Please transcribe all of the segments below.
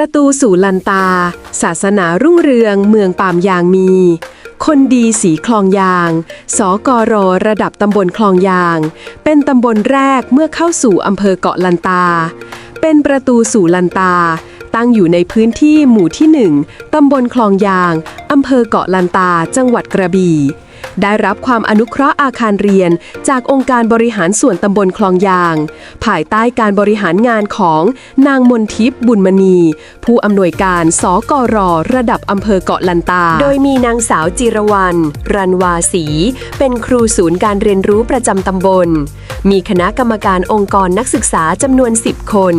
ประตูสู่ลันตา ศาสนารุ่งเรือง เมืองปามยางมี คนดีสีคลองยาง สกรระดับตำบลคลองยาง เป็นตำบลแรกเมื่อเข้าสู่อำเภอเกาะลันตา เป็นประตูสู่ลันตา ตั้งอยู่ในพื้นที่หมู่ที่หนึ่งตำบลคลองยาง อำเภอเกาะลันตา จังหวัดกระบี่ ได้รับความอนุเคราะห์อาคารเรียน จากองค์การบริหารส่วนตำบลคลองยาง ภายใต้การบริหารงานของนางมนทิพย์บุญมณี ผู้อำนวยการสกรระดับอำเภอเกาะลันตา โดยมีนางสาวจิรวรรณรันวาสีเป็นครูศูนย์การเรียนรู้ประจำตำบล มีคณะกรรมการองค์กรนักศึกษาจำนวน 10 คน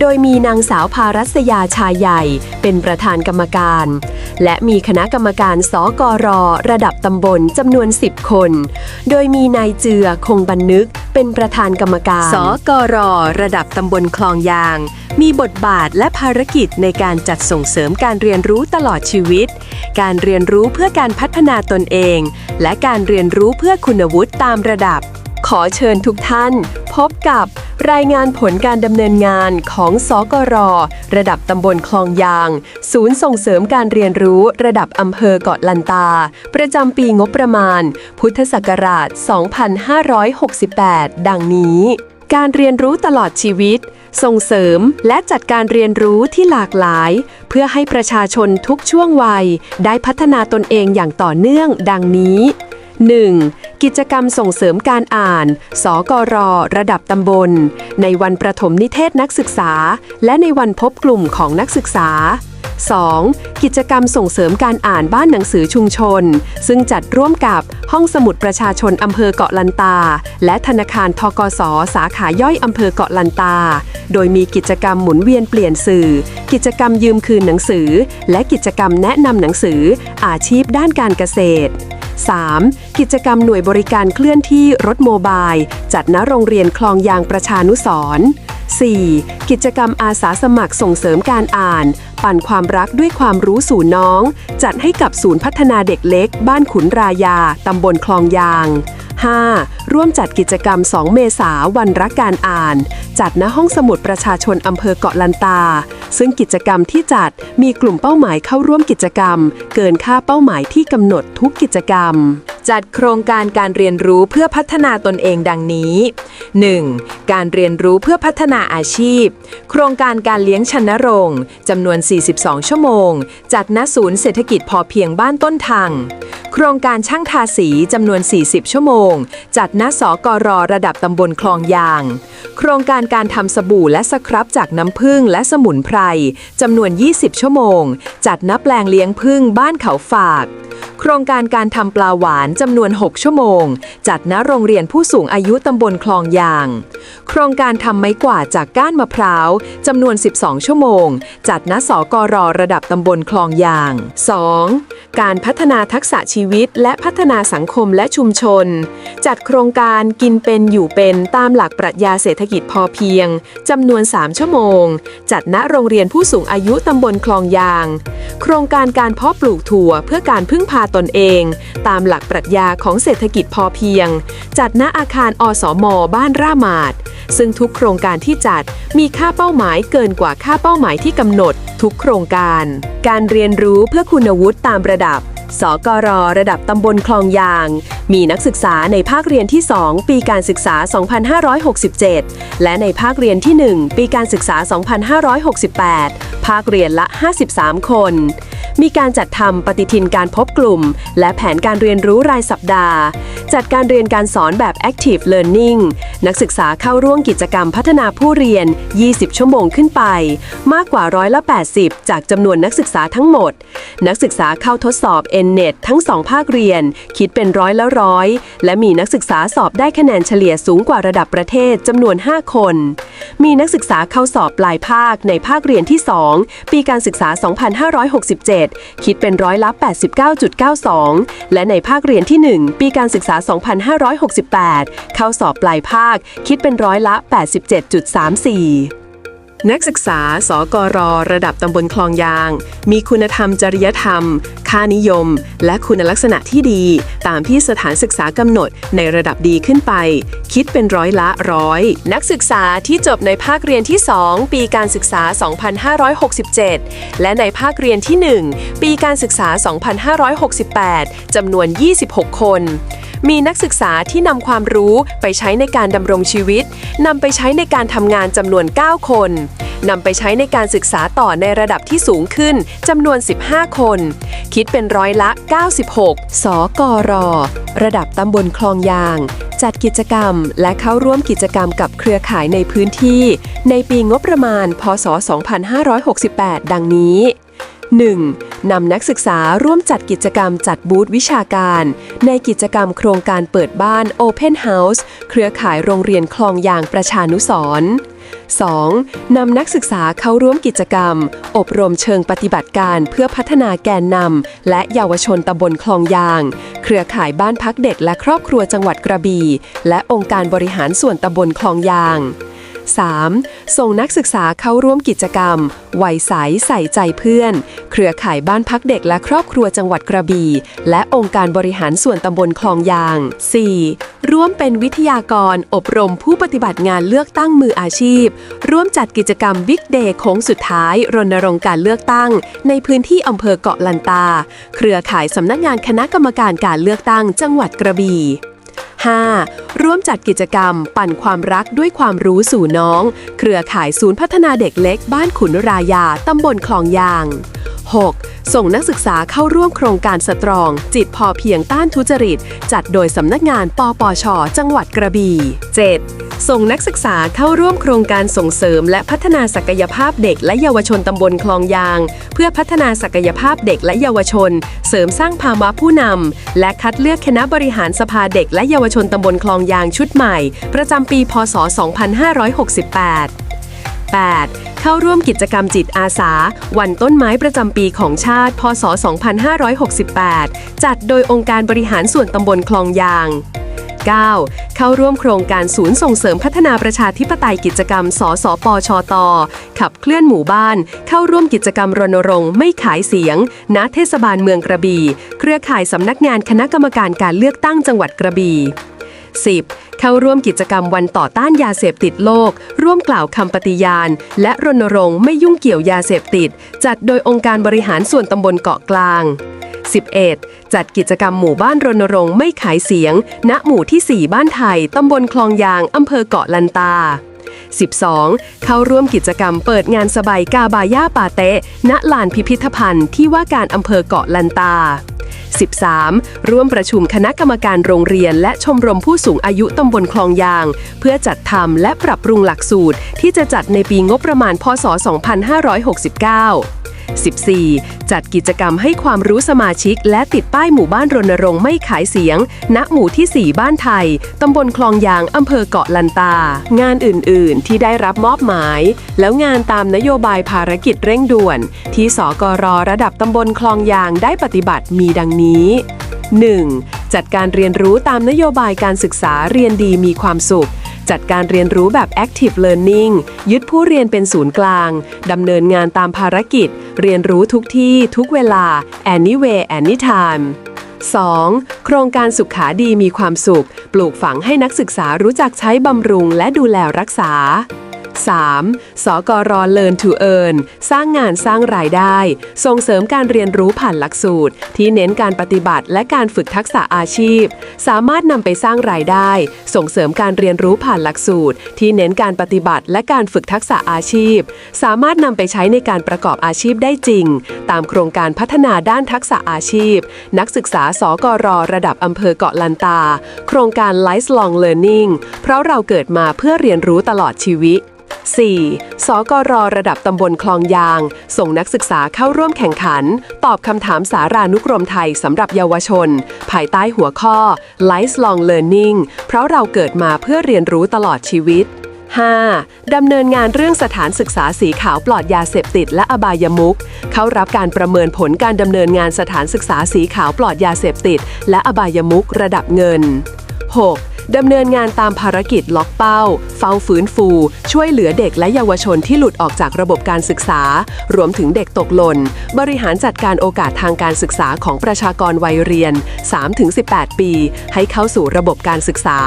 โดยมีนางสาวภารัสยาชายใหญ่ เป็นประธานกรรมการ และมีคณะกรรมการสกรระดับตำบลจำนวน 10 คน โดยมีนายเจือคงบรรนึกเป็นประธานกรรมการ สกร ระดับตำบลคลองยาง มีบทบาทและภารกิจในการจัดส่งเสริมการเรียนรู้ตลอดชีวิต การเรียนรู้เพื่อการพัฒนาตนเอง และการเรียนรู้เพื่อคุณวุฒิตามระดับ อเชิญทุกท่าน พบกับรายงานผลการดำเนินงานของสกร ระดับตำบลคลองยาง ศูนย์ส่งเสริมการเรียนรู้ระดับอำเภอเกาะลันตา ประจำปีงบประมาณ พุทธศักราช 2568 ดังนี้ การเรียนรู้ตลอดชีวิต ส่งเสริมและจัดการเรียนรู้ที่หลากหลาย เพื่อให้ประชาชนทุกช่วงวัย ได้พัฒนาตนเองอย่างต่อเนื่อง ดังนี้ 1. กิจกรรมส่งเสริมการอ่าน สกร ระดับตำบล ในวันประถมนิเทศนักศึกษา และในวันพบกลุ่มของนักศึกษา 2. กิจกรรมส่งเสริมการอ่านบ้านหนังสือชุมชน ซึ่งจัดร่วมกับห้องสมุดประชาชนอำเภอเกาะลันตา และธนาคารทกสสาขาย่อยอำเภอเกาะลันตา โดยมีกิจกรรมหมุนเวียนเปลี่ยนสื่อ กิจกรรมยืมคืนหนังสือ และกิจกรรมแนะนำหนังสือ อาชีพด้านการเกษตร 3. กิจกรรมหน่วยบริการเคลื่อนที่รถโมบาย จัดณโรงเรียนคลองยางประชานุสรณ์ 4. กิจกรรมอาสาสมัครส่งเสริมการอ่าน ปั่นความรักด้วยความรู้สู่น้อง จัดให้กับศูนย์พัฒนาเด็กเล็ก บ้านขุนรายา ตำบลคลองยาง 5. ร่วมจัดกิจกรรม 2 เมษาวันรักการอ่าน จัดณห้องสมุดประชาชนอำเภอเกาะลันตา ซึ่งกิจกรรมที่จัดมีกลุ่มเป้าหมายเข้าร่วมกิจกรรม เกินค่าเป้าหมายที่กำหนดทุกกิจกรรม จัดโครงการการเรียนรู้เพื่อพัฒนาตนเองดังนี้ 1. การเรียนรู้เพื่อพัฒนาอาชีพ โครงการการเลี้ยงชนรงค์จำนวน 42 ชั่วโมงจัดณศูนย์เศรษฐกิจพอเพียงบ้านต้นทางโครงการช่างทาสีจำนวน 40 ชั่วโมง จัดณสกรระดับตำบลคลองยาง โครงการการทำสบู่และสครับจากน้ำผึ้งและสมุนไพรจำนวน 20 ชั่วโมง จัดณแปลงเลี้ยงผึ้งบ้านเขาฝาก โครงการการทำปลาหวานจำนวน 6 ชั่วโมง จัดณโรงเรียนผู้สูงอายุตำบลคลองยาง โครงการทำไม้กวาดจากก้านมะพร้าวจำนวน 12 ชั่วโมง จัดณสกรระดับตำบลคลองยาง 2. การพัฒนาทักษะชีวิต และพัฒนาสังคมและชุมชน จัดโครงการกินเป็นอยู่เป็นตามหลักปรัชญาเศรษฐกิจพอเพียงจำนวน 3 ชั่วโมง จัดณโรงเรียนผู้สูงอายุตำบลคลองยาง โครงการการเพาะปลูกถั่วเพื่อการพึ่งพาตนเอง ตามหลักปรัชญาของเศรษฐกิจพอเพียง จัดณอาคารอสมบ้านร่ามาดซึ่งทุกโครงการที่จัดมีค่าเป้าหมายเกินกว่าค่าเป้าหมายที่กำหนด ทุกโครงการ การเรียนรู้เพื่อคุณวุฒิตามระดับ สกรระดับตำบลคลองยาง มีนักศึกษาในภาคเรียนที่ 2 ปีการศึกษา 2567 และในภาคเรียนที่ 1 ปีการศึกษา 2568 ภาคเรียนละ 53 คนมีการจัดทำปฏิทินการพบกลุ่ม และแผนการเรียนรู้รายสัปดาห์ จัดการเรียนการสอนแบบ Active Learning นักศึกษาเข้าร่วมกิจกรรมพัฒนาผู้เรียน 20 ชั่วโมงขึ้นไป มากกว่าร้อยละ 80 จากจำนวนนักศึกษาทั้งหมด นักศึกษาเข้าทดสอบ NNET ทั้ง 2 ภาคเรียน คิดเป็นร้อยละร้อย และมีนักศึกษาสอบได้คะแนนเฉลี่ยสูงกว่าระดับประเทศจำนวน 5 คน มีนักศึกษาเข้าสอบปลายภาคในภาคเรียนที่ 2 ปีการศึกษา 2567 คิดเป็นร้อยละ 89.92 และในภาคเรียนที่ 1 ปีการศึกษา 2568 เข้าสอบปลายภาคคิดเป็นร้อยละ 87.34นักศึกษา สกร ระดับตำบลคลองยาง มีคุณธรรมจริยธรรมคค่านิยม และคุณลักษณะที่ดี ตามที่สถานศึกษากำหนดในระดับดีขึ้นไป คิดเป็นร้อยละร้อย นักศึกษาที่จบในภาคเรียนที่ 2 ปีการศึกษา 2567 และในภาคเรียนที่ 1 ปีการศึกษา 2568 จำนวน 26 คน มีนักศึกษาที่นำความรู้ไปใช้ในการดำรงชีวิตนำไปใช้ในการทำงานจำนวน 9 คนนำไปใช้ในการศึกษาต่อในระดับที่สูงขึ้นจำนวน 15 คน คิดเป็นร้อยละ 96 สกร ระดับตำบลคลองยาง จัดกิจกรรมและเข้าร่วมกิจกรรมกับเครือข่ายในพื้นที่ ในปีงบประมาณ พศ 2568 ดังนี้ 1. นำนักศึกษาร่วมจัดกิจกรรมจัดบูธวิชาการ ในกิจกรรมโครงการเปิดบ้าน Open House เครือข่ายโรงเรียนคลองยางประชานุสรณ์ 2. นำนักศึกษาเข้าร่วมกิจกรรม อบรมเชิงปฏิบัติการเพื่อพัฒนาแกนนำและเยาวชนตำบลคลองยาง เครือข่ายบ้านพักเด็กและครอบครัวจังหวัดกระบี่และองค์การบริหารส่วนตำบลคลองยาง 3. ส่งนักศึกษาเข้าร่วมกิจกรรม วัยใสใส่ใจเพื่อน เครือข่ายบ้านพักเด็กและครอบครัวจังหวัดกระบี่ และองค์การบริหารส่วนตำบลคลองยาง 4. ร่วมเป็นวิทยากรอบรมผู้ปฏิบัติงานเลือกตั้งมืออาชีพ ร่วมจัดกิจกรรมบิ๊กเดย์โค้งสุดท้าย รณรงค์การเลือกตั้ง ในพื้นที่อำเภอเกาะลันตา เครือข่ายสำนักงานคณะกรรมการการเลือกตั้งจังหวัดกระบี่ 5. ร่วมจัดกิจกรรม ปั่นความรักด้วยความรู้สู่น้อง เครือข่ายศูนย์พัฒนาเด็กเล็ก บ้านขุนรายา ตำบลคลองยาง 6. ส่งนักศึกษาเข้าร่วมโครงการสตรอง จิตพอเพียงต้านทุจริต จัดโดยสำนักงานปปช จังหวัดกระบี่ 7. ส่งนักศึกษาเข้าร่วมโครงการส่งเสริม และพัฒนาศักยภาพเด็กและเยาวชนตำบลคลองยาง เพื่อพัฒนาศักยภาพเด็กและเยาวชน เสริมสร้างภาวะผู้นำและคัดเลือกคณะบริหารสภาเด็กและเยาวชนตำบลคลองยางชุดใหม่ ประจำปี พศ 2568 8. เข้าร่วมกิจกรรมจิตอาสา วันต้นไม้ประจำปีของชาติ พศ 2568 จัดโดยองค์การบริหารส่วนตำบลคลองยาง 9. เข้าร่วมโครงการศูนย์ส่งเสริมพัฒนาประชาธิปไตยกิจกรรม สสปชต ขับเคลื่อนหมู่บ้าน เข้าร่วมกิจกรรมรณรงค์ไม่ขายเสียง ณ เทศบาลเมืองกระบี่ เครือข่ายสำนักงานคณะกรรมการการเลือกตั้งจังหวัดกระบี่ 10. เข้าร่วมกิจกรรมวันต่อต้านยาเสพติดโลก ร่วมกล่าวคำปฏิญาณ และรณรงค์ไม่ยุ่งเกี่ยวยาเสพติด จัดโดยองค์การบริหารส่วนตำบลเกาะกลาง 11. จัดกิจกรรมหมู่บ้านรณรงค์ไม่ขายเสียง ณหมู่ที่ 4 บ้านไทย ตำบลคลองยาง อำเภอเกาะลันตา 12. เข้าร่วมกิจกรรมเปิดงานสบายกาบาย่าปาเตะณลานพิพิธภัณฑ์ที่ว่าการอำเภอเกาะลันตา 13. ร่วมประชุมคณะกรรมการโรงเรียน และชมรมผู้สูงอายุตำบลคลองยาง เพื่อจัดทำและปรับปรุงหลักสูตร ที่จะจัดในปีงบประมาณพศ 2569 14. จัดกิจกรรมให้ความรู้สมาชิก และติดป้ายหมู่บ้านรณรงค์ไม่ขายเสียง ณ หมู่ที่ 4 บ้านไทย ตำบลคลองยาง อำเภอเกาะลันตา งานอื่น ๆ ที่ได้รับมอบหมาย แล้วงานตามนโยบายภารกิจเร่งด่วน ที่สกรระดับตำบลคลองยางได้ปฏิบัติมีดังนี้ 1. จัดการเรียนรู้ตามนโยบายการศึกษาเรียนดีมีความสุข จัดการเรียนรู้แบบ active learning ยึดผู้เรียนเป็นศูนย์กลาง ดำเนินงานตามภารกิจ เรียนรู้ทุกที่ทุกเวลา anywhere anytime 2. โครงการสุขาดีมีความสุข ปลูกฝังให้นักศึกษารู้จักใช้บำรุงและดูแลรักษา 3. สกร Learn to Earn สร้างงานสร้างรายได้ ส่งเสริมการเรียนรู้ผ่านหลักสูตร ที่เน้นการปฏิบัติและการฝึกทักษะอาชีพ สามารถนำไปสร้างรายได้ ส่งเสริมการเรียนรู้ผ่านหลักสูตร ที่เน้นการปฏิบัติและการฝึกทักษะอาชีพ สามารถนำไปใช้ในการประกอบอาชีพได้จริง ตามโครงการพัฒนาด้านทักษะอาชีพ นักศึกษาสกรระดับอำเภอเกาะลันตา โครงการ Lifelong Learning เพราะเราเกิดมาเพื่อเรียนรู้ตลอดชีวิต 4. สกรระดับตำบลคลองยาง ส่งนักศึกษาเข้าร่วมแข่งขัน ตอบคำถามสารานุกรมไทยสำหรับเยาวชน ภายใต้หัวข้อ Lifelong Learning เพราะเราเกิดมาเพื่อเรียนรู้ตลอดชีวิต 5. ดำเนินงานเรื่องสถานศึกษาสีขาวปลอดยาเสพติดและอบายมุขเข้ารับการประเมินผลการดำเนินงานสถานศึกษาสีขาวปลอดยาเสพติด และอบายมุขระดับเงิน 6. ดำเนินงานตามภารกิจล็อกเป้า เฝ้าฟื้นฟู ช่วยเหลือเด็กและเยาวชนที่หลุดออกจากระบบการศึกษา รวมถึงเด็กตกหล่น บริหารจัดการโอกาสทางการศึกษาของประชากรวัยเรียน 3-18 ปี ให้เข้าสู่ระบบการศึกษา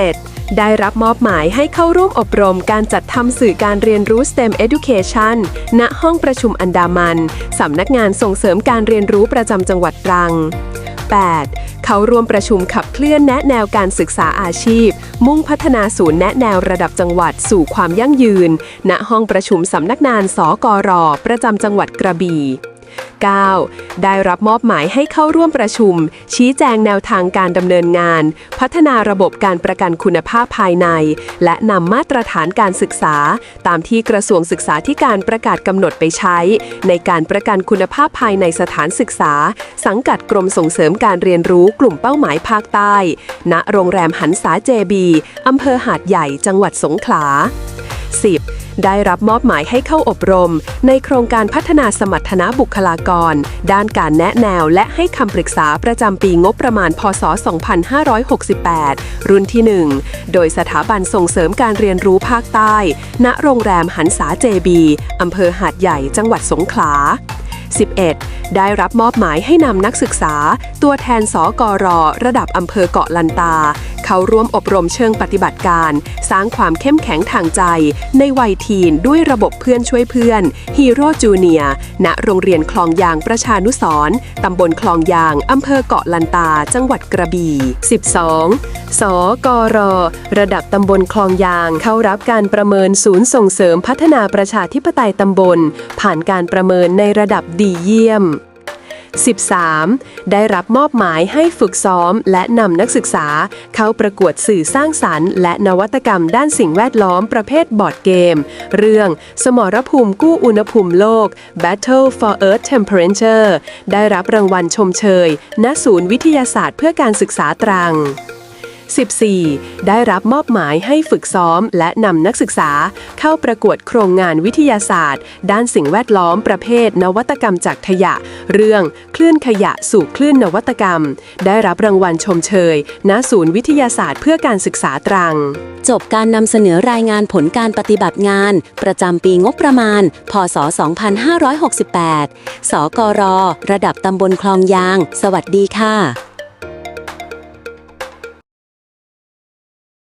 7. ได้รับมอบหมายให้เข้าร่วมอบรมการจัดทำสื่อการเรียนรู้ STEM Education ณ ห้องประชุมอันดามัน สำนักงานส่งเสริมการเรียนรู้ประจำจังหวัดตรัง 8. เขาร่วมประชุมขับเคลื่อนแนะแนวการศึกษาอาชีพ มุ่งพัฒนาศูนย์แนะแนวระดับจังหวัดสู่ความยั่งยืน ณห้องประชุมสำนักงานสกรประจำจังหวัดกระบี่ 9. ได้รับมอบหมายให้เข้าร่วมประชุม ชี้แจงแนวทางการดำเนินงาน พัฒนาระบบการประกันคุณภาพภายใน และนำมาตรฐานการศึกษา ตามที่กระทรวงศึกษาธิการประกาศกำหนดไปใช้ ในการประกันคุณภาพภายในสถานศึกษา สังกัดกรมส่งเสริมการเรียนรู้กลุ่มเป้าหมายภาคใต้ ณ โรงแรมหันษาเจบีอำเภอหาดใหญ่จังหวัดสงขลา 10. ได้รับมอบหมายให้เข้าอบรม ในโครงการพัฒนาสมรรถนะบุคลากร ด้านการแนะแนวและให้คำปรึกษาประจำปีงบประมาณ พศ 2568 รุ่นที่ 1 โดยสถาบันส่งเสริมการเรียนรู้ภาคใต้ ณ โรงแรมหันษาเจบีอำเภอหาดใหญ่ จังหวัดสงขลา 11. ได้รับมอบหมายให้นำนักศึกษา ตัวแทนสกร ระดับอำเภอเกาะลันตา เข้าร่วมอบรมเชิงปฏิบัติการ สร้างความเข้มแข็งทางใจ ในวัยทีนด้วยระบบเพื่อนช่วยเพื่อนฮีโร่จูเนียณโรงเรียนคลองยางประชานุสรตำบลคลองยาง อำเภอเกาะลันตา จังหวัดกระบี่ 12. สกร ระดับตำบลคลองยาง เข้ารับการประเมินศูนย์ส่งเสริมพัฒนาประชาธิปไตยตำบล ผ่านการประเมินในระดับดีเยี่ยม 13. ได้รับมอบหมายให้ฝึกซ้อม และนำนักศึกษา เข้าประกวดสื่อสร้างสรรค์ และนวัตกรรมด้านสิ่งแวดล้อมประเภทบอร์ดเกม เรื่องสมรภูมิกู้อุณหภูมิโลก Battle for Earth Temperature ได้รับรางวัลชมเชย ณ ศูนย์วิทยาศาสตร์เพื่อการศึกษาตรัง 14. ได้รับมอบหมายให้ฝึกซ้อม และนำนักศึกษา เข้าประกวดโครงงานวิทยาศาสตร์ ด้านสิ่งแวดล้อมประเภท นวัตกรรมจากขยะ เรื่องคลื่นขยะสู่คลื่นนวัตกรรม ได้รับรางวัลชมเชย ณ ศูนย์วิทยาศาสตร์เพื่อการศึกษาตรัง จบการนำเสนอรายงานผลการปฏิบัติงาน ประจำปีงบประมาณ พศ 2568 สกร ระดับตำบลคลองยาง สวัสดีค่ะ